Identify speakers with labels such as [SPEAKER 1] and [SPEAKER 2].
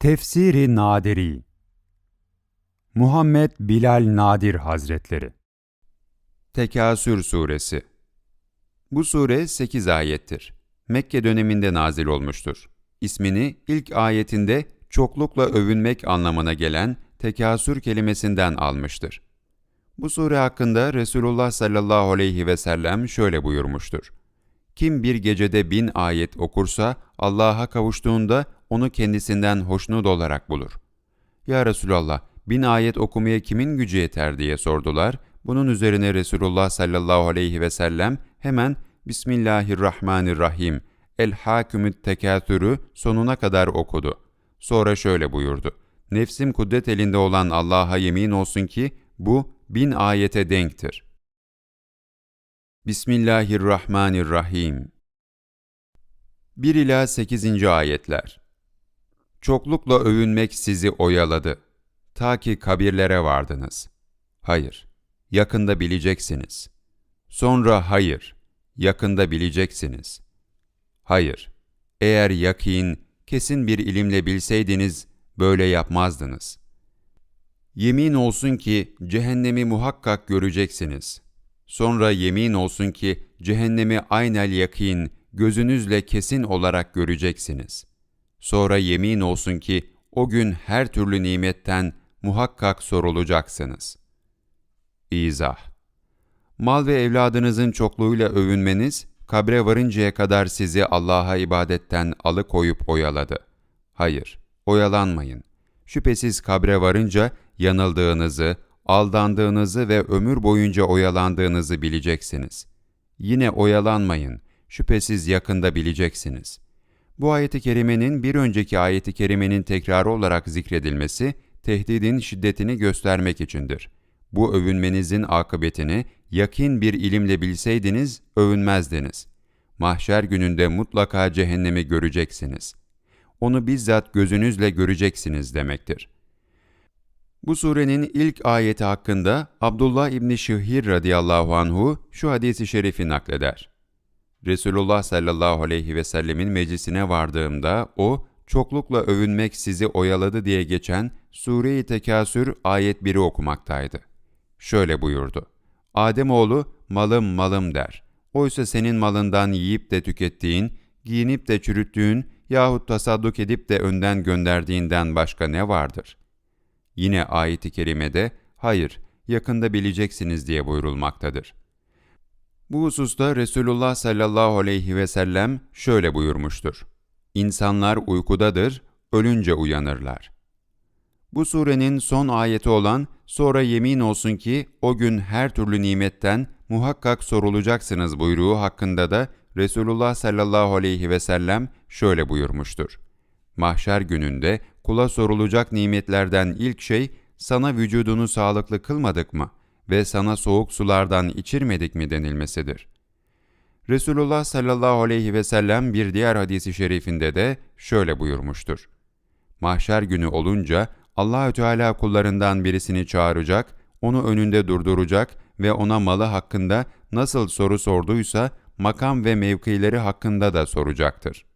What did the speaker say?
[SPEAKER 1] Tefsiri Nadiri Muhammed Bilal Nadir Hazretleri
[SPEAKER 2] Tekasür Suresi Bu sure 8 ayettir. Mekke döneminde nazil olmuştur. İsmini ilk ayetinde çoklukla övünmek anlamına gelen tekasür kelimesinden almıştır. Bu sure hakkında Resulullah sallallahu aleyhi ve sellem şöyle buyurmuştur. Kim bir gecede bin ayet okursa Allah'a kavuştuğunda onu kendisinden hoşnut olarak bulur. Ya Resulallah, bin ayet okumaya kimin gücü yeter diye sordular. Bunun üzerine Resulullah sallallahu aleyhi ve sellem hemen Bismillahirrahmanirrahim, El hakümüt tekâthürü sonuna kadar okudu. Sonra şöyle buyurdu. Nefsim kudret elinde olan Allah'a yemin olsun ki bu bin ayete denktir. Bismillahirrahmanirrahim 1 ila 8. ayetler Çoklukla övünmek sizi oyaladı. Ta ki kabirlere vardınız. Hayır, yakında bileceksiniz. Sonra hayır, yakında bileceksiniz. Hayır, eğer yakin, kesin bir ilimle bilseydiniz, böyle yapmazdınız. Yemin olsun ki cehennemi muhakkak göreceksiniz. Sonra yemin olsun ki cehennemi aynel yakin, gözünüzle kesin olarak göreceksiniz. Sonra yemin olsun ki o gün her türlü nimetten muhakkak sorulacaksınız. İzah Mal ve evladınızın çokluğuyla övünmeniz, kabre varıncaya kadar sizi Allah'a ibadetten alıkoyup oyaladı. Hayır, oyalanmayın. Şüphesiz kabre varınca yanıldığınızı, aldandığınızı ve ömür boyunca oyalandığınızı bileceksiniz. Yine oyalanmayın, şüphesiz yakında bileceksiniz. Bu ayeti kerimenin bir önceki ayeti kerimenin tekrarı olarak zikredilmesi, tehdidin şiddetini göstermek içindir. Bu övünmenizin akıbetini yakin bir ilimle bilseydiniz, övünmezdiniz. Mahşer gününde mutlaka cehennemi göreceksiniz. Onu bizzat gözünüzle göreceksiniz demektir.'' Bu surenin ilk ayeti hakkında Abdullah İbni Şihir radıyallahu anhu şu hadisi şerifi nakleder. Resulullah sallallahu aleyhi ve sellemin meclisine vardığımda o, çoklukla övünmek sizi oyaladı diye geçen Sure-i Tekasür ayet 1'i okumaktaydı. Şöyle buyurdu. Ademoğlu malım malım der. Oysa senin malından yiyip de tükettiğin, giyinip de çürüttüğün yahut tasadduk edip de önden gönderdiğinden başka ne vardır?'' Yine ayet-i kerimede hayır, yakında bileceksiniz diye buyurulmaktadır. Bu hususta Resulullah sallallahu aleyhi ve sellem şöyle buyurmuştur. İnsanlar uykudadır, ölünce uyanırlar. Bu surenin son ayeti olan sonra yemin olsun ki o gün her türlü nimetten muhakkak sorulacaksınız buyruğu hakkında da Resulullah sallallahu aleyhi ve sellem şöyle buyurmuştur. Mahşer gününde kula sorulacak nimetlerden ilk şey, sana vücudunu sağlıklı kılmadık mı ve sana soğuk sulardan içirmedik mi denilmesidir. Resulullah sallallahu aleyhi ve sellem bir diğer hadisi şerifinde de şöyle buyurmuştur. Mahşer günü olunca Allahü Teala kullarından birisini çağıracak, onu önünde durduracak ve ona malı hakkında nasıl soru sorduysa makam ve mevkileri hakkında da soracaktır.